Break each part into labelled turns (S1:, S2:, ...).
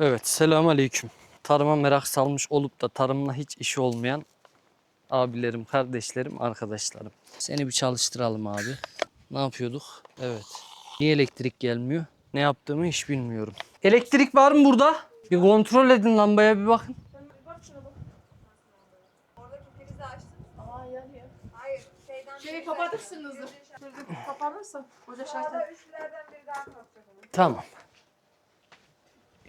S1: Evet, selamun aleyküm. Tarıma merak salmış olup da tarımla hiç işi olmayan abilerim, kardeşlerim, arkadaşlarım. Seni bir çalıştıralım abi. Ne yapıyorduk? Evet. Niye elektrik gelmiyor? Ne yaptığımı hiç bilmiyorum. Elektrik var mı burada? Bir kontrol edin lambaya bir bakın.
S2: Oradaki prizi açtım.
S3: Aa yanıyor.
S2: Hayır şeyden
S3: Şeyi kapatırsınızdır. kapanırsa
S2: Sağda
S3: şartı.
S1: Tamam.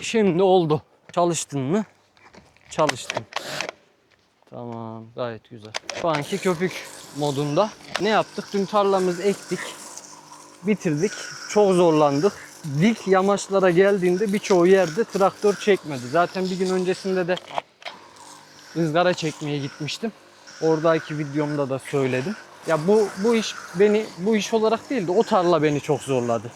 S1: Şimdi oldu. Çalıştın mı? Çalıştım. Tamam gayet güzel. Şu anki köpük modunda. Ne yaptık? Dün tarlamızı ektik. Bitirdik. Çok zorlandık. Dik yamaçlara geldiğinde birçoğu yerde traktör çekmedi. Zaten bir gün öncesinde de ızgara çekmeye gitmiştim. Oradaki videomda da söyledim. Ya bu bu iş beni bu iş olarak değil de o tarla beni çok zorladı.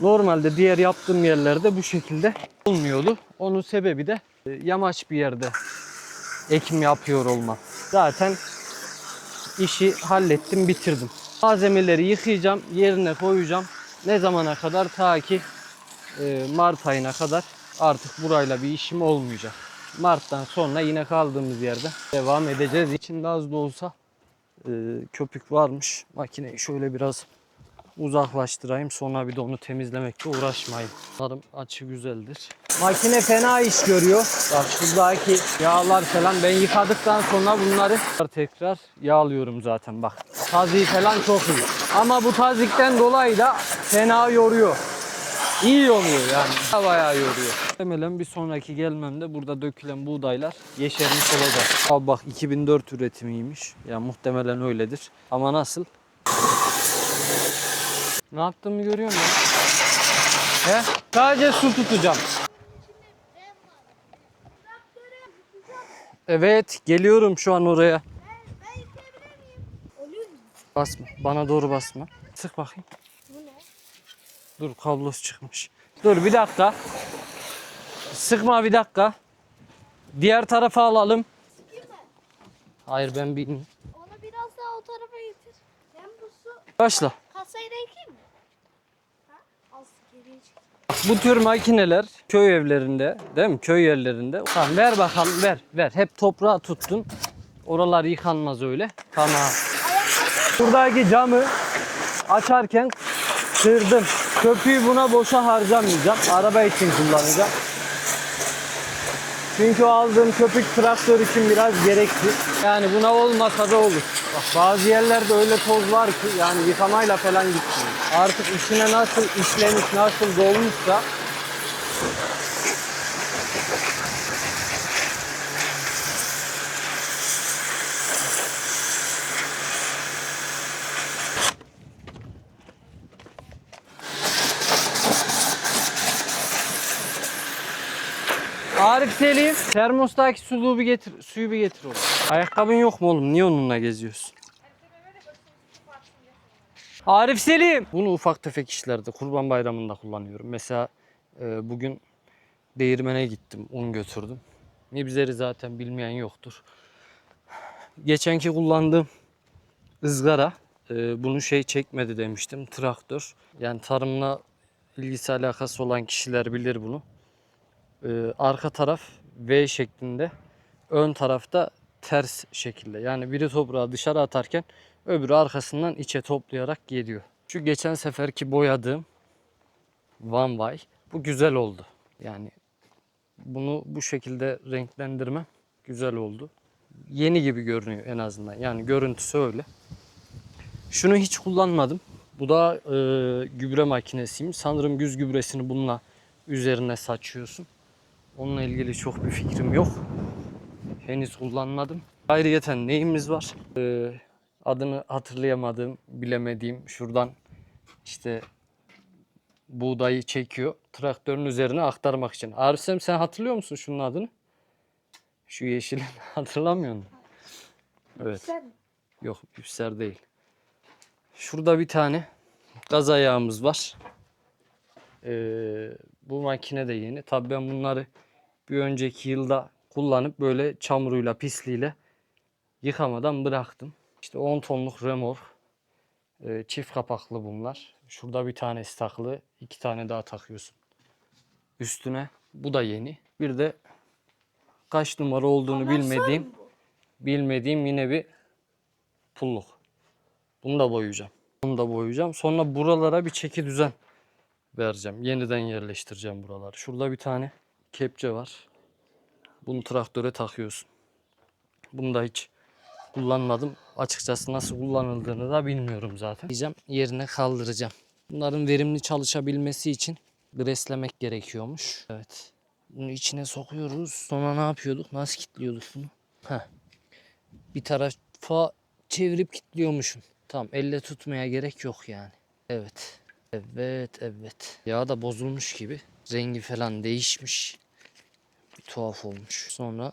S1: Normalde diğer yaptığım yerlerde bu şekilde olmuyordu. Onun sebebi de e, yamaç bir yerde ekim yapıyor olmam. Zaten işi hallettim, bitirdim. Malzemeleri yıkayacağım, yerine koyacağım. Ne zamana kadar? Ta ki e, Mart ayına kadar artık burayla bir işim olmayacak. Mart'tan sonra yine kaldığımız yerde devam edeceğiz. İçinde az da olsa e, köpük varmış. Makineyi şöyle biraz uzaklaştırayım. Sonra bir de onu temizlemekle uğraşmayayım. Umarım açı güzeldir. Makine fena iş görüyor. Bak şuradaki yağlar falan ben yıkadıktan sonra bunları tekrar yağlıyorum zaten bak. Taziği falan çok iyi. Ama bu tazikten dolayı da fena yoruyor. İyi yoruyor yani. Bayağı yoruyor. Muhtemelen bir sonraki gelmemde burada dökülen buğdaylar yeşermiş olacak. Abi bak 2004 üretimiymiş. Ya muhtemelen öyledir. Ama nasıl? Ne yaptığımı görüyor musun? He? Sadece su tutacağım. Evet, geliyorum şu an oraya. Basma, bana doğru basma. Sık bakayım. Dur, kablosu çıkmış. Dur bir dakika. Sıkma bir dakika. Diğer tarafa alalım. Hayır ben bilmiyorum.
S4: Onu biraz daha o tarafa getir. Hem bu su
S1: Başla.
S4: kasayı da mi? Ha? Az geriye çık.
S1: Bu tür makineler köy evlerinde, değil mi? Köy yerlerinde. Tamam ver bakalım, ver, ver. Hep toprağa tuttun. Oralar yıkanmaz öyle. Tamam. Buradaki camı açarken kırdım. Köpüğü buna boşa harcamayacağım. Araba için kullanacağım. Çünkü aldığım köpük traktör için biraz gerekli. Yani buna olmasa da olur. Bak bazı yerlerde öyle toz var ki yani yıkamayla falan gitmiyor. Artık içine nasıl işlemiş, nasıl dolmuşsa Arif Selim, termostaki suluğu bir getir, suyu bir getir oğlum. Ayakkabın yok mu oğlum? Niye onunla geziyorsun? Arif Selim. Bunu ufak tefek işlerde, kurban bayramında kullanıyorum. Mesela e, bugün değirmene gittim, un götürdüm. Nibzeri zaten bilmeyen yoktur. Geçenki kullandığım ızgara, e, bunu şey çekmedi demiştim, traktör. Yani tarımla ilgisi alakası olan kişiler bilir bunu. Ee, arka taraf V şeklinde, ön tarafta ters şekilde. Yani biri toprağı dışarı atarken öbürü arkasından içe toplayarak geliyor. Şu geçen seferki boyadığım One Way bu güzel oldu. Yani bunu bu şekilde renklendirmem güzel oldu. Yeni gibi görünüyor en azından. Yani görüntüsü öyle. Şunu hiç kullanmadım. Bu da e, gübre makinesiyim. Sanırım güz gübresini bununla üzerine saçıyorsun. Onunla ilgili çok bir fikrim yok. Henüz kullanmadım. Ayrıyeten neyimiz var? Ee, adını hatırlayamadığım, bilemediğim şuradan işte buğdayı çekiyor. Traktörün üzerine aktarmak için. Arif'cim sen hatırlıyor musun şunun adını? Şu yeşilin hatırlamıyor musun? Evet. Yok üfser değil. Şurada bir tane gaz ayağımız var. Ee, bu makine de yeni. Tabii ben bunları bir önceki yılda kullanıp böyle çamuruyla pisliğiyle yıkamadan bıraktım. İşte 10 tonluk remor. Ee, çift kapaklı bunlar. Şurada bir tanesi takılı. iki tane daha takıyorsun. Üstüne Bu da yeni. Bir de kaç numara olduğunu bilmediğim bilmediğim yine bir pulluk. Bunu da boyayacağım. Bunu da boyayacağım. Sonra buralara bir çeki düzen vereceğim. Yeniden yerleştireceğim buraları. Şurada bir tane kepçe var. Bunu traktöre takıyorsun. Bunu da hiç kullanmadım. Açıkçası nasıl kullanıldığını da bilmiyorum zaten. Diyeceğim yerine kaldıracağım. Bunların verimli çalışabilmesi için greslemek gerekiyormuş. Evet. Bunu içine sokuyoruz. Sonra ne yapıyorduk? Nasıl kilitliyorduk bunu? Heh. Bir tarafa çevirip kilitliyormuşum. Tamam elle tutmaya gerek yok yani. Evet. Evet evet. Yağ da bozulmuş gibi. Rengi falan değişmiş. Bir tuhaf olmuş. Sonra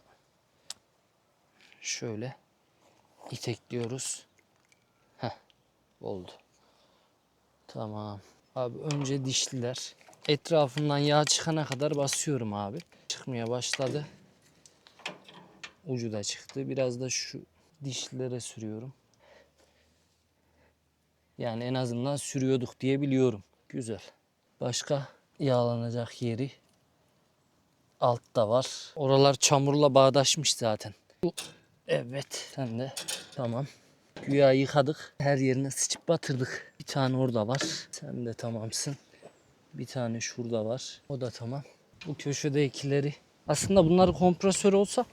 S1: şöyle itekliyoruz. Heh, oldu. Tamam. Abi önce dişliler. Etrafından yağ çıkana kadar basıyorum abi. Çıkmaya başladı. Ucu da çıktı. Biraz da şu dişlilere sürüyorum. Yani en azından sürüyorduk diye biliyorum. Güzel. Başka yağlanacak yeri altta var. Oralar çamurla bağdaşmış zaten. Evet sen de tamam. Güya yıkadık. Her yerine sıçıp batırdık. Bir tane orada var. Sen de tamamsın. Bir tane şurada var. O da tamam. Bu köşedekileri. Aslında bunları kompresör olsa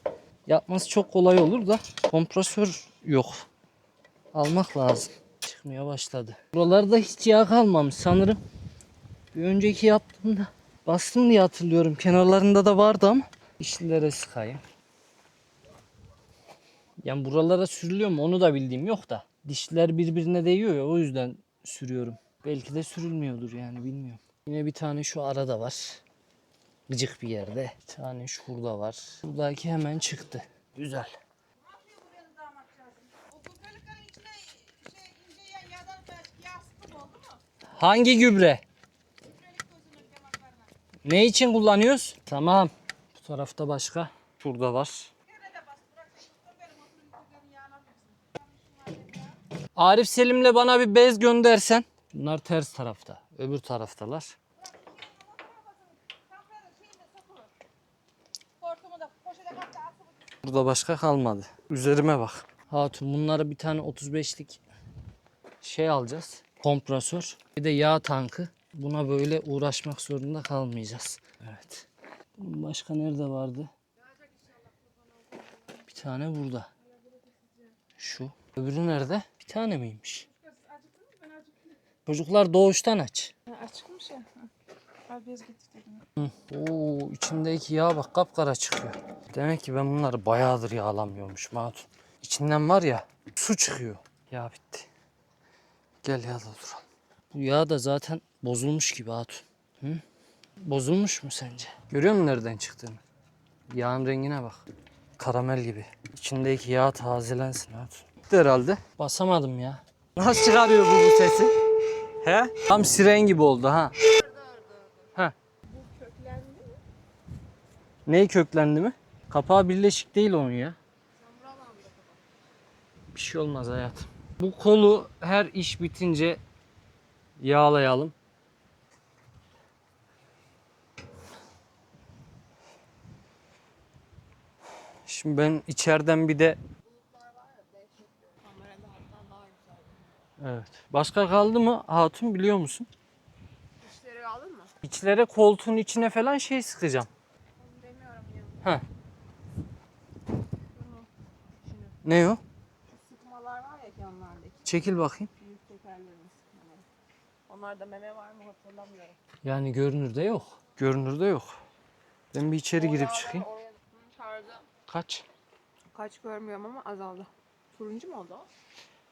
S1: yapması çok kolay olur da kompresör yok. Almak lazım. Çıkmaya başladı. Buralarda hiç yağ kalmamış sanırım. Bir önceki yaptığımda bastım diye hatırlıyorum. Kenarlarında da vardı ama işlilere sıkayım. Yani buralara sürülüyor mu onu da bildiğim yok da. Dişler birbirine değiyor ya o yüzden sürüyorum. Belki de sürülmüyordur yani bilmiyorum. Yine bir tane şu arada var. Gıcık bir yerde. Bir tane şurada var. Buradaki hemen çıktı. Güzel. Hangi gübre? Ne için kullanıyoruz? Tamam. Bu tarafta başka. Şurada var. Arif Selim'le bana bir bez göndersen. Bunlar ters tarafta. Öbür taraftalar. Burada başka kalmadı. Üzerime bak. Hatun bunlara bir tane 35'lik şey alacağız. Kompresör. Bir de yağ tankı. Buna böyle uğraşmak zorunda kalmayacağız. Evet. Başka nerede vardı? Bir tane burada. Şu. Öbürü nerede? Bir tane miymiş? Çocuklar doğuştan aç.
S3: Açıkmış ya. Abi bez getirdim.
S1: Oo, içindeki yağ bak kapkara çıkıyor. Demek ki ben bunları bayağıdır yağlamıyormuş Hatun. İçinden var ya su çıkıyor. Yağ bitti. Gel yağda duralım. Bu yağ da zaten bozulmuş gibi Hatun. Hı? Bozulmuş mu sence? Görüyor musun nereden çıktığını? Yağın rengine bak. Karamel gibi. İçindeki yağ tazelensin Hatun. Bitti herhalde. Basamadım ya. Nasıl çıkarıyor bu bu sesi? He? Tam siren gibi oldu ha. Neyi köklendi mi? Kapağı birleşik değil onun ya. Bir şey olmaz hayatım. Bu kolu her iş bitince yağlayalım. Şimdi ben içeriden bir de Evet. Başka kaldı mı hatun biliyor musun?
S3: İşleri aldın mı?
S1: İçlere koltuğun içine falan şey sıkacağım.
S3: Demiyorum ya.
S1: Heh. Ne o?
S3: Sıkmalar var ya yanlardaki.
S1: Çekil bakayım.
S3: Büyük tekerlerin sıkmaları. Onlarda meme var mı hatırlamıyorum.
S1: Yani görünürde yok. Görünürde yok. Ben bir içeri girip çıkayım.
S3: Oraya
S1: Kaç?
S3: kaç görmüyorum ama azaldı. Turuncu mu oldu o?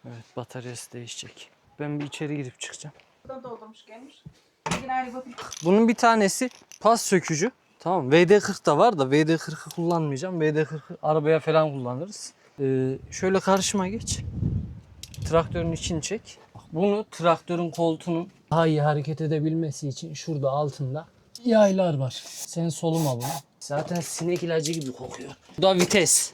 S1: Evet bataryası değişecek. Ben bir içeri girip çıkacağım.
S3: Buradan doldurmuş gelmiş. Yine ayrı bakayım.
S1: Bunun bir tanesi pas sökücü. Tamam VD40 da var da VD40'ı kullanmayacağım. VD40'ı arabaya falan kullanırız. Ee, şöyle karşıma geç. Traktörün içini çek. Bak, Bunu traktörün koltuğunun daha iyi hareket edebilmesi için şurada altında yaylar var. Sen soluma bunu. Zaten sinek ilacı gibi kokuyor. Bu da vites.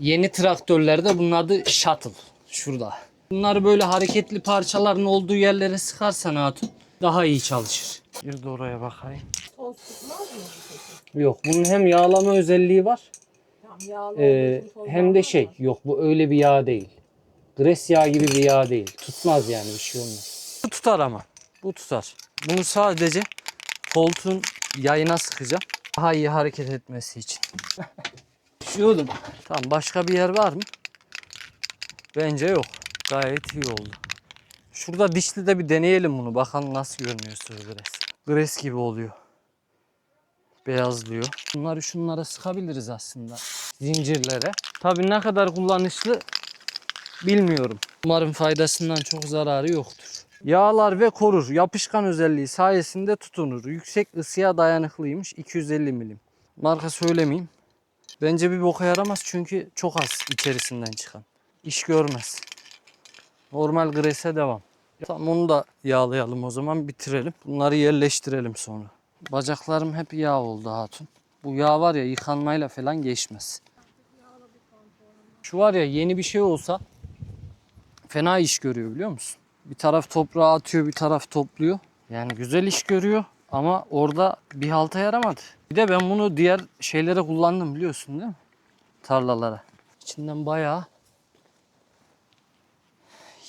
S1: Yeni traktörlerde bunun adı shuttle. Şurada. Bunları böyle hareketli parçaların olduğu yerlere sıkarsan hatun daha iyi çalışır. Bir de oraya bakayım.
S3: toz tutmaz mı?
S1: Yok bunun hem yağlama özelliği var
S3: yağlı
S1: Ee, hem de şey
S3: mı?
S1: yok bu öyle bir yağ değil. Gres yağı gibi bir yağ değil. Tutmaz yani bir şey olmaz. Bu tutar ama. Bu tutar. Bunu sadece koltuğun yayına sıkacağım. Daha iyi hareket etmesi için. Düşüyordum. Tamam başka bir yer var mı? Bence yok. Gayet iyi oldu. Şurada dişli de bir deneyelim bunu. Bakalım nasıl görünüyor sığ gres. Gres gibi oluyor. Beyazlıyor. Bunları şunlara sıkabiliriz aslında. Zincirlere. Tabii ne kadar kullanışlı bilmiyorum. Umarım faydasından çok zararı yoktur. Yağlar ve korur. Yapışkan özelliği sayesinde tutunur. Yüksek ısıya dayanıklıymış. 250 milim. Marka söylemeyeyim. Bence bir boka yaramaz çünkü çok az içerisinden çıkan. İş görmez. Normal grese devam. Tamam onu da yağlayalım o zaman bitirelim. Bunları yerleştirelim sonra. Bacaklarım hep yağ oldu hatun. Bu yağ var ya yıkanmayla falan geçmez. Şu var ya yeni bir şey olsa fena iş görüyor biliyor musun? Bir taraf toprağa atıyor bir taraf topluyor. Yani güzel iş görüyor ama orada bir halta yaramadı. Bir de ben bunu diğer şeylere kullandım biliyorsun değil mi? Tarlalara. İçinden bayağı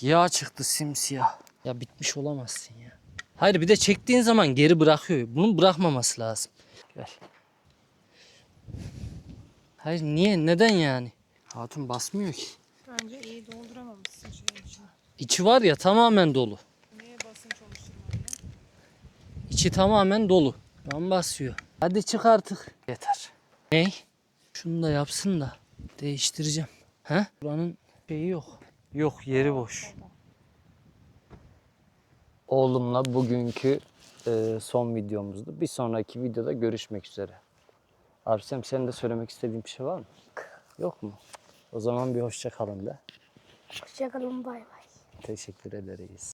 S1: yağ çıktı simsiyah. Ya bitmiş olamazsın ya. Hayır bir de çektiğin zaman geri bırakıyor. Bunun bırakmaması lazım. Gel. Hayır niye? Neden yani? Hatun basmıyor ki.
S4: Bence iyi dolduramamışsın şeyin içine.
S1: İçi var ya tamamen dolu.
S4: Niye basınç oluşturmadın?
S1: İçi tamamen dolu. Ben basıyor. Hadi çık artık. Yeter. Ney? Şunu da yapsın da değiştireceğim. He? Buranın şeyi yok. Yok yeri boş. Oğlumla bugünkü e, son videomuzdu. Bir sonraki videoda görüşmek üzere. Arsem senin de söylemek istediğin bir şey var mı? Yok mu? O zaman bir hoşça kalın da.
S4: Hoşçakalın bay bay.
S1: Teşekkür ederiz.